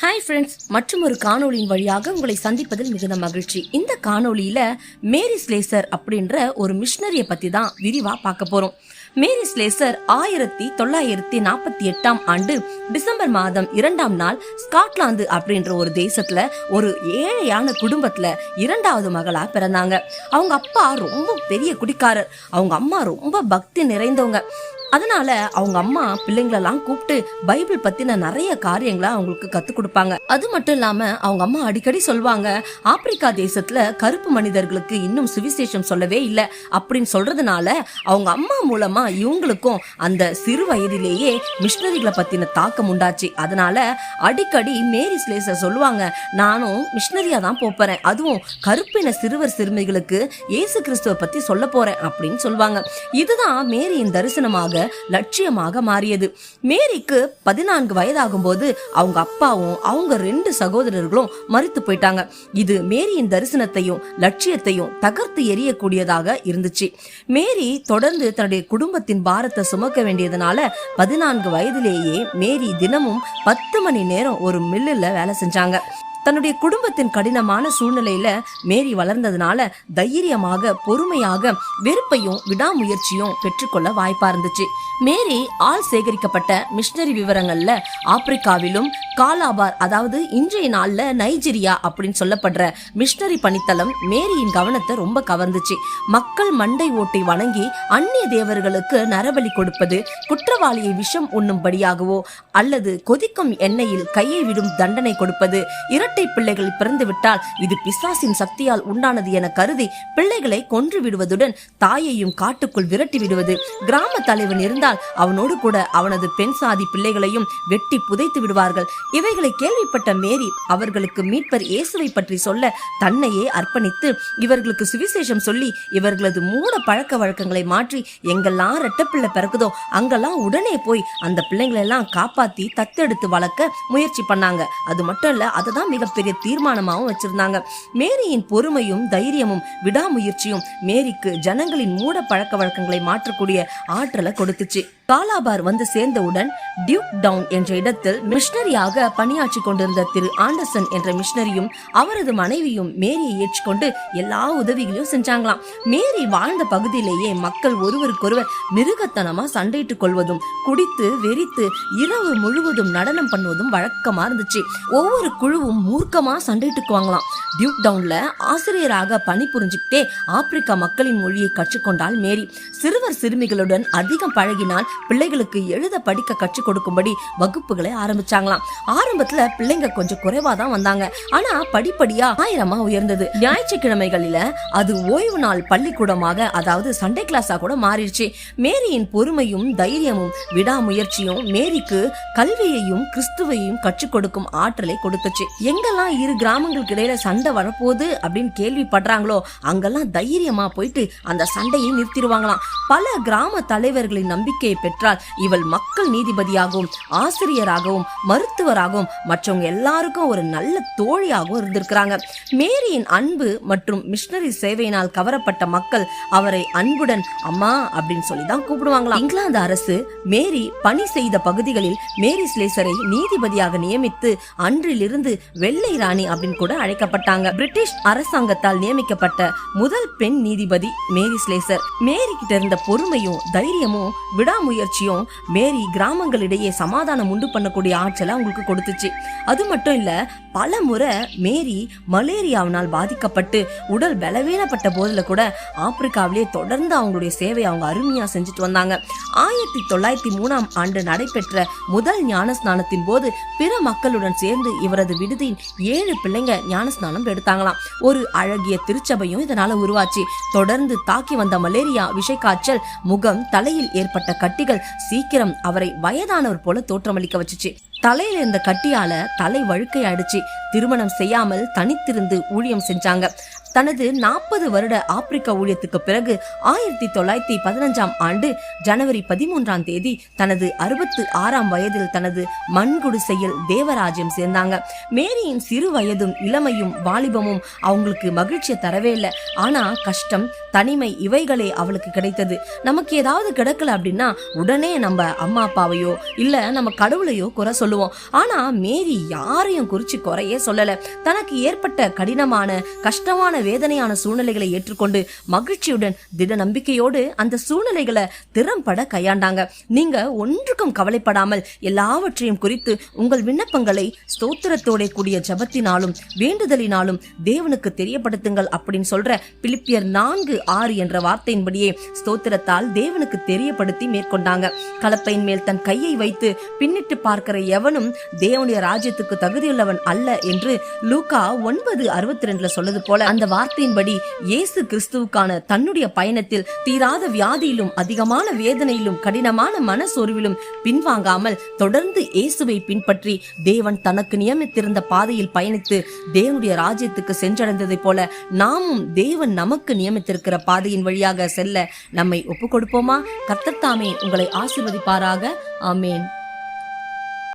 Hi friends மற்றும் ஒரு காணொளியின் வழியாக உங்களை சந்திப்பதில் மிகுந்த மகிழ்ச்சி. இந்த காணொளியில மேரி ஸ்லேசர் அப்படின்ற ஒரு மிஷினரியை பத்தி தான் விரிவா பார்க்க போறோம். மேரி ஸ்லேசர் ஆயிரத்தி தொள்ளாயிரத்தி நாற்பத்தி எட்டாம் ஆண்டு டிசம்பர் மாதம் இரண்டாம் நாள் ஸ்காட்லாந்து அப்படின்ற ஒரு தேசத்துல ஒரு ஏழையான குடும்பத்துல இரண்டாவது மகளா பிறந்தாங்க. அவங்க அப்பா ரொம்ப பெரிய குடிக்காரர். அவங்க அம்மா ரொம்ப பக்தி நிறைந்தவங்க. அதனால அவங்க அம்மா பிள்ளைங்களெல்லாம் கூப்பிட்டு பைபிள் பத்தின நிறைய காரியங்களை அவங்களுக்கு கத்து கொடுப்பாங்க. அது மட்டும் இல்லாம அவங்க அம்மா அடிக்கடி சொல்வாங்க ஆப்பிரிக்கா தேசத்துல கருப்பு மனிதர்களுக்கு இன்னும் சுவிசேஷம் சொல்லவே இல்லை. அப்படின்னு சொல்றதுனால அவங்க அம்மா மூலமா இவங்களுக்கும் அந்த சிறு வயதிலேயே மிஷினரிகளை பத்தின தாக்கம் உண்டாச்சு. அதனால அடிக்கடி மேரி ஸ்லேச சொல்லுவாங்க நானும் மிஷினரியா தான் போறேன். அதுவும் கருப்பின சிறுவர் சிறுமிகளுக்கு இயேசு கிறிஸ்துவ பத்தி சொல்ல போறேன். அப்படின்னு சொல்லுவாங்க இதுதான் மேரியின் தரிசனமாக லட்சியமாக மாறியது. மேரிக்கு பதினான்கு வயதாகும் போது அவங்க அப்பாவும் அவங்க ரெண்டு சகோதரர்களும் மறித்து போயிட்டாங்க. இது மேரியின் தரிசனத்தையும் லட்சியத்தையும் தகர்த்து எரியக்கூடியதாக இருந்துச்சு. மேரி தொடர்ந்து தன்னுடைய குடும்பத்தின் பாரத்தை சுமக்க வேண்டியதுனால பதினான்கு வயதிலேயே மேரி தினமும் பத்து மணி நேரம் ஒரு மில்லுல வேலை செஞ்சாங்க. தன்னுடைய குடும்பத்தின் கடினமான சூழ்நிலையில மேரி வளர்ந்ததுனால தைரியமாக பொறுமையாக வெறுப்பையும் விடாமுயற்சியும் பெற்றுக்கொள்ள வாய்ப்பா இருந்துச்சு. மேரி ஆள் சேகரிக்கப்பட்ட மிஷினரி விவரங்கள்ல ஆப்பிரிக்காவிலும் காலாபார் அதாவது இன்றைய நாள்ல நைஜீரியா அப்படின்னு சொல்லப்படுற மிஷனரி பணித்தளம் மேரியின் கவனத்தை ரொம்ப கவர்ந்துச்சு. மக்கள் மண்டை ஓட்டை வணங்கி அந்நிய தேவர்களுக்கு நரபலி கொடுப்பது குற்றவாளியை விஷம் உண்ணும்படியாகவோ அல்லது கொதிக்கும் எண்ணெயில் கையை விடும் தண்டனை கொடுப்பது இரட்டை பிள்ளைகள் பிறந்து விட்டால் இது பிசாசின் சக்தியால் உண்டானது என கருதி பிள்ளைகளை கொன்று விடுவதுடன் தாயையும் காட்டுக்குள் விரட்டி விடுவது. கிராம தலைவன் இருந்தால் அவனோடு கூட அவனது பெண் சாதி பிள்ளைகளையும் வெட்டி புதைத்து விடுவார்கள். இவைகளை கேள்விப்பட்ட மேரி அவர்களுக்கு மீட்பர் இயேசுவை பற்றி சொல்ல தன்னையே அர்ப்பணித்து இவர்களுக்கு சுவிசேஷம் சொல்லி இவர்களது மூட பழக்க வழக்கங்களை மாற்றி எங்கெல்லாம் ரெட்டப்பிள்ளை பிறக்குதோ அங்கெல்லாம் உடனே போய் அந்த பிள்ளைங்களெல்லாம் காப்பாத்தி தத்தெடுத்து வளர்க்க முயற்சி பண்ணாங்க. அது மட்டும் இல்ல அதை தான் மிகப்பெரிய தீர்மானமாகவும் வச்சிருந்தாங்க. மேரியின் பொறுமையும் தைரியமும் விடாமுயற்சியும் மேரிக்கு ஜனங்களின் மூட பழக்க வழக்கங்களை மாற்றக்கூடிய ஆற்றலை கொடுத்துச்சு. காலாபார் வந்து சேர்ந்தவுடன் டியூக் டவுன் என்ற இடத்தில் மிஷனரியாக பணியாற்றி கொண்டிருந்த திரு ஆண்டர்சன் என்ற மிஷனரியும் அவரது மனைவியும் மேரியை ஏற்றுக்கொண்டு எல்லா உதவிகளையும் செஞ்சாங்களாம். மேரி வாழ்ந்த பகுதியிலேயே மக்கள் ஒருவருக்கொருவர் மிருகத்தனமா சண்டையிட்டுக் கொள்வதும் குடித்து வெறித்து இரவு முழுவதும் நடனம் பண்ணுவதும் வழக்கமா இருந்துச்சு. ஒவ்வொரு குழுவும் மூர்க்கமா சண்டையிட்டுக்குவாங்களாம் டியூக் டவுன்ல ஆசிரியராக பணிபுரிஞ்சுக்கிட்டே ஆப்பிரிக்கா மக்களின் மொழியை கற்றுக்கொண்டால் மேரி. சிறுவர் சிறுமிகளுடன் அதிகம் பழகினால் பிள்ளைகளுக்கு எழுத படிக்க கற்றுக் கொடுக்கும்படி வகுப்புகளை ஆரம்பிச்சாங்களாம். ஆரம்பத்துல பிள்ளைங்க கொஞ்சம் குறைவா தான் வந்தாங்க. ஆனா படிப்படியா ஆயிரமா உயர்ந்தது. ஞாயிற்றுக்கிழமைகளில அது ஓய்வு நாள் பள்ளிக்கூடமாக அதாவது சண்டே கிளாஸா கூட மாறிடுச்சு. மேரியின் பொறுமையும் தைரியமும் விடாமுயற்சியும் மேரிக்கு கல்வியையும் கிறிஸ்துவையும் கற்றுக் கொடுக்கும் ஆற்றலை கொடுத்துச்சு. எங்கெல்லாம் இரு கிராமங்களுக்கு இடையில சண்டை வரப்போகுது அப்படின்னு கேள்விப்படுறாங்களோ அங்கெல்லாம் தைரியமா போயிட்டு அந்த சண்டையை நிறுத்திடுவாங்களாம். பல கிராம தலைவர்களின் நம்பிக்கையை பெற்றால் இவள் மக்கள் நீதிபதியாகவும் ஆசிரியராகவும் மருத்துவராகவும் மற்றவங்க எல்லாருக்கும் ஒரு நல்ல தோழியாகவும் இருந்திருக்கிறாங்க. மேரியின் அன்பு மற்றும் மிஷினரி சேவையினால் கவரப்பட்ட மக்கள் அவரை அன்புடன் அம்மா அப்படின்னு சொல்லி தான் கூப்பிடுவாங்களாம். இங்கிலாந்து அரசு மேரி பணி செய்த பகுதிகளில் மேரி ஸ்லேசரை நீதிபதியாக நியமித்து அன்றிலிருந்து வெள்ளை ராணி அப்படின்னு கூட அழைக்கப்பட்டாங்க. பிரிட்டிஷ் அரசாங்கத்தால் நியமிக்கப்பட்ட முதல் பெண் நீதிபதி மேரி ஸ்லேசர் மேரி கிட்ட இருந்த பொறுமையும் தைரியமும் விடாமுயற்சி முயற்சியும் மேரி கிராமங்களிடையே சமாதானம் உண்டு பண்ணக்கூடிய ஆற்றலை அவங்களுக்கு கொடுத்துச்சு. அது மட்டும் இல்ல பல முறை மேரி மலேரியாவினால் பாதிக்கப்பட்டு உடல் பலவீனப்பட்ட போதுல கூட ஆப்பிரிக்காவிலேயே தொடர்ந்து அவங்களுடைய சேவையை அவங்க அருமையா செஞ்சுட்டு வந்தாங்க. ஆயிரத்தி தொள்ளாயிரத்தி மூணாம் ஆண்டு நடைபெற்ற முதல் ஞானஸ்நானத்தின் போது பிற மக்களுடன் சேர்ந்து இவரது விடுதியின் ஏழு பிள்ளைங்க ஞானஸ்நானம் எடுத்தாங்களாம். ஒரு அழகிய திருச்சபையும் இதனால உருவாச்சு. தொடர்ந்து தாக்கி வந்த மலேரியா விஷக்காய்ச்சல் முகம் தலையில் ஏற்பட்ட கட்டிகள் சீக்கிரம் அவரை வயதானவர் போல தோற்றமளிக்க வச்சுச்சு. தலையில இருந்த கட்டியால தலை வழுக்கை அடிச்சு திருமணம் செய்யாமல் தனித்திருந்து ஊழியம் செஞ்சாங்க. தனது நாற்பது வருட ஆப்பிரிக்க ஊழியத்துக்கு பிறகு ஆயிரத்தி தொள்ளாயிரத்தி பதினஞ்சாம் ஆண்டு ஜனவரி பதிமூன்றாம் தேதி தனது அறுபத்து ஆறாம் வயதில் தனது மண்குடிசையில் தேவராஜ்யம் சேர்ந்தாங்க. மேரியின் சிறு வயதும் இளமையும் வாலிபமும் அவங்களுக்கு மகிழ்ச்சியை தரவே இல்லை. ஆனா கஷ்டம் தனிமை இவைகளே அவளுக்கு கிடைத்தது. நமக்கு ஏதாவது கிடைக்கல அப்படின்னா உடனே நம்ம அம்மா அப்பாவையோ இல்ல நம்ம கடவுளையோ குறை சொல்லுவோம். ஆனா மேரி யாரையும் குறிச்சு குறையே சொல்லல. தனக்கு ஏற்பட்ட கடினமான கஷ்டமான வேதனையான சூழ்நிலைகளை ஏற்றுக்கொண்டு மகிழ்ச்சியுடன் திட நம்பிக்கையோடு அந்த சூழ்நிலைகளை திறம்பட கையாண்டாங்க. நீங்க ஒன்றுக்கும் கவலைப்படாமல் எல்லாவற்றையும் குறித்து உங்கள் விண்ணப்பங்களை ஸ்தோத்திரத்தோட கூடிய ஜபத்தினாலும் வேண்டுதலினாலும் தேவனுக்கு தெரியப்படுத்துங்கள் அப்படின்னு சொல்ற பிலிப்பியர் நான்கு ஆறு என்ற வார்த்தையின்படியே ஸ்தோத்திரத்தால் தேவனுக்கு தெரியப்படுத்தி மேற்கொண்டாங்க. கலப்பையின் மேல் தன் கையை வைத்து பின்னிட்டு பார்க்கிற எவனும் தேவனுடைய ராஜ்யத்துக்கு தகுதியுள்ளவன் அல்ல என்று லூகா ஒன்பது அறுபத்தி ரெண்டுல சொல்லுது போல. அந்த வார்த்தையின்படி இயேசு கிறிஸ்துவுக்கான தன்னுடைய பயணத்தில் தீராத வியாதியிலும் அதிகமான வேதனையிலும் கடினமான மனசோர்விலும் பின்வாங்காமல் தொடர்ந்து இயேசுவை பின்பற்றி தேவன் தனக்கு நியமித்திருந்த பாதையில் பயணித்து தேவனுடைய ராஜ்யத்துக்கு சென்றடைந்ததைப் போல நாமும் தேவன் நமக்கு நியமித்திருக்கிற பாதையின் வழியாக செல்ல நம்மை ஒப்புக்கொடுப்போமா? கொடுப்போமா கத்தத்தாமே உங்களை ஆசீர்வதிப்பாராக. ஆமேன்.